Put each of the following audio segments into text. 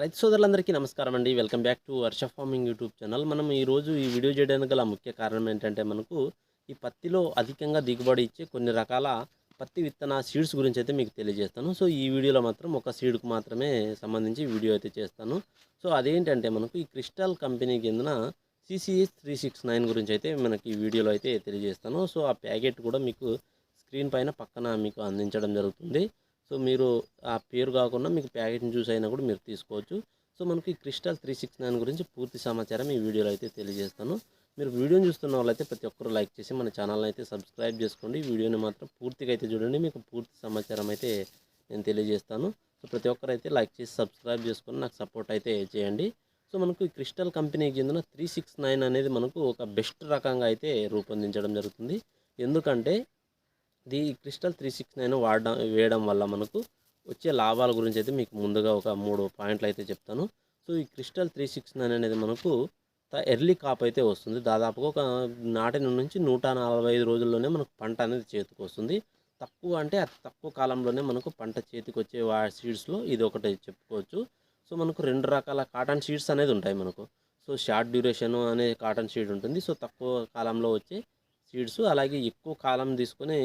రైతు సోదరులందరికీ నమస్కారం అండి. Welcome back to Varsha farming YouTube channel. మనం ఈరోజు ఈ వీడియో చేయడానికి గల ముఖ్య కారణం ఏంటంటే మనకు ఈ పత్తిలో అధికంగా దిగుబడి ఇచ్చే కొన్ని రకాల పత్తి విత్తన సీడ్స్ గురించి అయితే మీకు తెలియజేస్తాను. సో ఈ వీడియోలో మాత్రం ఒక సీడ్కు మాత్రమే సంబంధించి వీడియో అయితే చేస్తాను. సో అదేంటంటే మనకు ఈ క్రిస్టల్ కంపెనీ కిందన సిసిఎస్ త్రీ సిక్స్ నైన్ గురించి అయితే మనకి ఈ వీడియోలో అయితే తెలియజేస్తాను. సో ఆ ప్యాకెట్ కూడా మీకు స్క్రీన్ పైన పక్కన మీకు అందించడం జరుగుతుంది. సో మీరు ఆ పేరు కాకుండా మీకు ప్యాకెట్ని చూసి అయినా కూడా మీరు తీసుకోవచ్చు. సో మనకి క్రిస్టల్ త్రీ సిక్స్ నైన్ గురించి పూర్తి సమాచారం ఈ వీడియోలో అయితే తెలియజేస్తాను. మీరు వీడియోని చూస్తున్న వాళ్ళైతే ప్రతి ఒక్కరు లైక్ చేసి మన ఛానల్ని అయితే సబ్స్క్రైబ్ చేసుకోండి. వీడియోని మాత్రం పూర్తిగా అయితే చూడండి. మీకు పూర్తి సమాచారం అయితే నేను తెలియజేస్తాను. సో ప్రతి ఒక్కరు అయితే లైక్ చేసి సబ్స్క్రైబ్ చేసుకొని నాకు సపోర్ట్ అయితే చేయండి. సో మనకు ఈ క్రిస్టల్ కంపెనీకి చెందిన త్రీ సిక్స్ నైన్ అనేది మనకు ఒక బెస్ట్ రకంగా అయితే రూపొందించడం జరుగుతుంది. ఎందుకంటే the crystal three six nine వాడడం వేయడం వల్ల మనకు వచ్చే లాభాల గురించి అయితే మీకు ముందుగా ఒక మూడు పాయింట్లు అయితే చెప్తాను. సో ఈ క్రిస్టల్ త్రీ సిక్స్ నైన్ అనేది మనకు ఎర్లీ కాప్ అయితే వస్తుంది. దాదాపుగా ఒక నాటిన నుంచి నూట నలభై ఐదు రోజుల్లోనే మనకు పంట అనేది చేతికి వస్తుంది. తక్కువ అంటే అతి తక్కువ కాలంలోనే మనకు పంట చేతికి వచ్చే వా సీడ్స్లో ఇది ఒకటి చెప్పుకోవచ్చు. సో మనకు రెండు రకాల కాటన్ షీడ్స్ అనేది ఉంటాయి మనకు. సో షార్ట్ డ్యూరేషన్ అనే కాటన్ షీడ్ ఉంటుంది. సో తక్కువ కాలంలో వచ్చే సీడ్స్ అలాగే ఎక్కువ కాలం తీసుకొని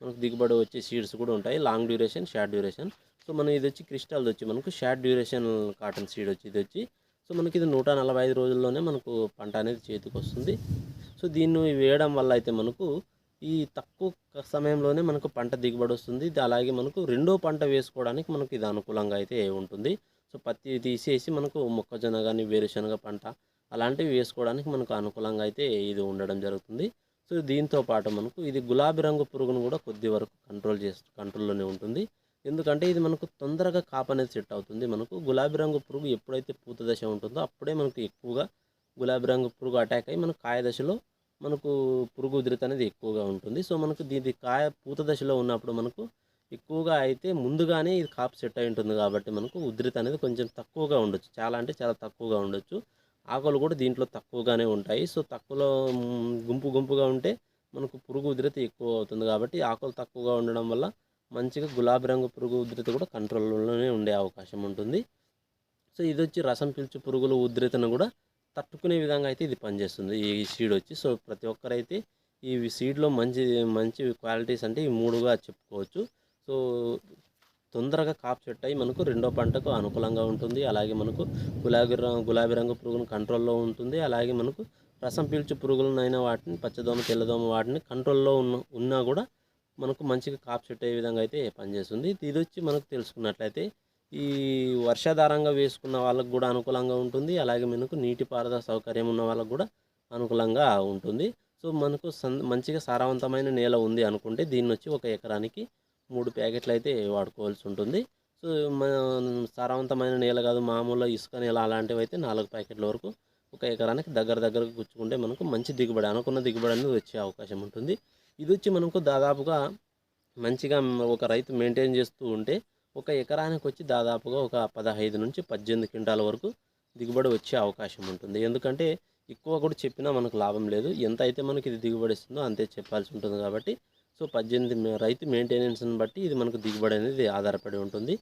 మనకు దిగుబడి వచ్చే సీడ్స్ కూడా ఉంటాయి. Long duration short duration so మనం ఇది వచ్చి క్రిస్టల్ వచ్చి మనకు షార్ట్ డ్యూరేషన్ కాటన్ సీడ్ వచ్చి ఇది వచ్చి సో మనకి ఇది నూట నలభై ఐదు రోజుల్లోనే మనకు పంట అనేది చేతికి వస్తుంది. సో దీన్ని వేయడం వల్ల అయితే మనకు ఈ తక్కువ సమయంలోనే మనకు పంట దిగుబడి వస్తుంది. ఇది అలాగే మనకు రెండో పంట వేసుకోవడానికి మనకు ఇది అనుకూలంగా అయితే ఉంటుంది. సో పత్తి తీసేసి మనకు మొక్కజొన్న కానీ వేరుశనగ పంట అలాంటివి వేసుకోవడానికి మనకు అనుకూలంగా అయితే ఇది ఉండడం జరుగుతుంది. సో దీంతో పాటు మనకు ఇది గులాబీ రంగు పురుగును కూడా కొద్ది వరకు కంట్రోల్ చేస్తూ కంట్రోల్లోనే ఉంటుంది. ఎందుకంటే ఇది మనకు తొందరగా కాపు అనేది సెట్ అవుతుంది. మనకు గులాబీ రంగు పురుగు ఎప్పుడైతే పూత దశ ఉంటుందో అప్పుడే మనకు ఎక్కువగా గులాబీ రంగు పురుగు అటాక్ అయ్యి మన కాయ దశలో మనకు పురుగు ఉధృతి అనేది ఎక్కువగా ఉంటుంది. సో మనకు దీని కాయ పూత దశలో ఉన్నప్పుడు మనకు ఎక్కువగా అయితే ముందుగానే ఇది కాపు సెట్ అయి ఉంటుంది కాబట్టి మనకు ఉధృతి అనేది కొంచెం తక్కువగా ఉండొచ్చు. చాలా అంటే చాలా తక్కువగా ఉండొచ్చు. ఆకులు కూడా దీంట్లో తక్కువగానే ఉంటాయి. సో తక్కువలో గుంపు గుంపుగా ఉంటే మనకు పురుగు ఉధృతి ఎక్కువ అవుతుంది కాబట్టి ఆకులు తక్కువగా ఉండడం వల్ల మంచిగా గులాబీ రంగు పురుగు ఉధృతి కూడా కంట్రోల్లోనే ఉండే అవకాశం ఉంటుంది. సో ఇది వచ్చి రసం పీల్చు పురుగుల ఉధృతను కూడా తట్టుకునే విధంగా అయితే ఇది పనిచేస్తుంది ఈ సీడ్ వచ్చి. సో ప్రతి ఒక్కరైతే ఈ సీడ్లో మంచి మంచి క్వాలిటీస్ అంటే ఈ మూడుగా చెప్పుకోవచ్చు. సో తొందరగా కాపు చెట్టు అయ్యి మనకు రెండో పంటకు అనుకూలంగా ఉంటుంది. అలాగే మనకు గులాబీ రంగు గులాబీ రంగు పురుగును కంట్రోల్లో ఉంటుంది. అలాగే మనకు రసం పీల్చు పురుగులనైనా వాటిని పచ్చదోమ తెల్లదోమ వాటిని కంట్రోల్లో ఉన్న ఉన్నా కూడా మనకు మంచిగా కాపు చెట్టు అయ్యే విధంగా అయితే పనిచేస్తుంది. ఇది వచ్చి మనకు తెలుసుకున్నట్లయితే ఈ వర్షాధారంగా వేసుకున్న వాళ్ళకు కూడా అనుకూలంగా ఉంటుంది. అలాగే మనకు నీటిపారుదల సౌకర్యం ఉన్న వాళ్ళకు కూడా అనుకూలంగా ఉంటుంది. సో మనకు సన్ మంచిగా సారవంతమైన నేల ఉంది అనుకుంటే దీన్ని వచ్చి ఒక ఎకరానికి మూడు ప్యాకెట్లు అయితే వాడుకోవాల్సి ఉంటుంది. సో మన సారవంతమైన నేల కాదు మామూలు ఇసుక నేల అలాంటివి అయితే నాలుగు ప్యాకెట్ల వరకు ఒక ఎకరానికి దగ్గర దగ్గరకు గుచ్చుకుంటే మనకు మంచి దిగుబడి అనుకున్న దిగుబడి అనేది వచ్చే అవకాశం ఉంటుంది. ఇది వచ్చి మనకు దాదాపుగా మంచిగా ఒక రైతు మెయింటైన్ చేస్తూ ఉంటే ఒక ఎకరానికి వచ్చి దాదాపుగా ఒక పదహైదు నుంచి పద్దెనిమిది క్వింటాల వరకు దిగుబడి వచ్చే అవకాశం ఉంటుంది. ఎందుకంటే ఎక్కువ కూడా చెప్పినా మనకు లాభం లేదు. ఎంత అయితే మనకి ఇది దిగుబడి ఇస్తుందో అంతే చెప్పాల్సి ఉంటుంది కాబట్టి సో పద్దెనిమిది రైతు మెయింటెనెన్స్ని బట్టి ఇది మనకు దిగుబడి అనేది ఆధారపడి ఉంటుంది.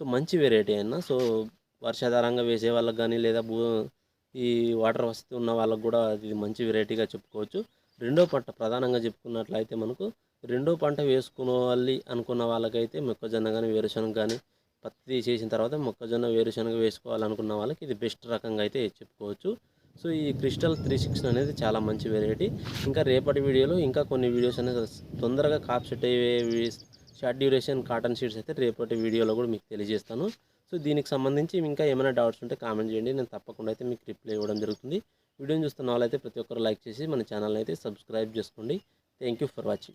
సో మంచి వెరైటీ అయినా సో వర్షాధారంగా వేసే వాళ్ళకి కానీ లేదా భూ ఈ వాటర్ వసతి ఉన్న వాళ్ళకు కూడా ఇది మంచి వెరైటీగా చెప్పుకోవచ్చు. రెండో పంట ప్రధానంగా చెప్పుకున్నట్లయితే మనకు రెండో పంట వేసుకోవాలి అనుకున్న వాళ్ళకైతే మొక్కజొన్న కానీ వేరుశనగ కానీ పత్తి చేసిన తర్వాత మొక్కజొన్న వేరుశనగ వేసుకోవాలనుకున్న వాళ్ళకి ఇది బెస్ట్ రకంగా అయితే చెప్పుకోవచ్చు. సో ఈ క్రిస్టల్ త్రీ సిక్స్ అనేది చాలా మంచి వెరైటీ ఇంకా రేపటి వీడియోలో ఇంకా కొన్ని వీడియోస్ అనేది తొందరగా కాప్ సెట్ అయ్యే షార్ట్ డ్యూరేషన్ కాటన్ షీట్స్ అయితే రేపటి వీడియోలో కూడా మీకు తెలియజేస్తాను. సో దీనికి సంబంధించి ఇంకా ఏమైనా డౌట్స్ ఉంటే కామెంట్ చేయండి. నేను తప్పకుండా అయితే మీకు రిప్లై ఇవ్వడం జరుగుతుంది. వీడియోని చూస్తున్న వాళ్ళైతే ప్రతి ఒక్కరు లైక్ చేసి మన ఛానల్ని అయితే సబ్స్క్రైబ్ చేసుకోండి. Thank you for watching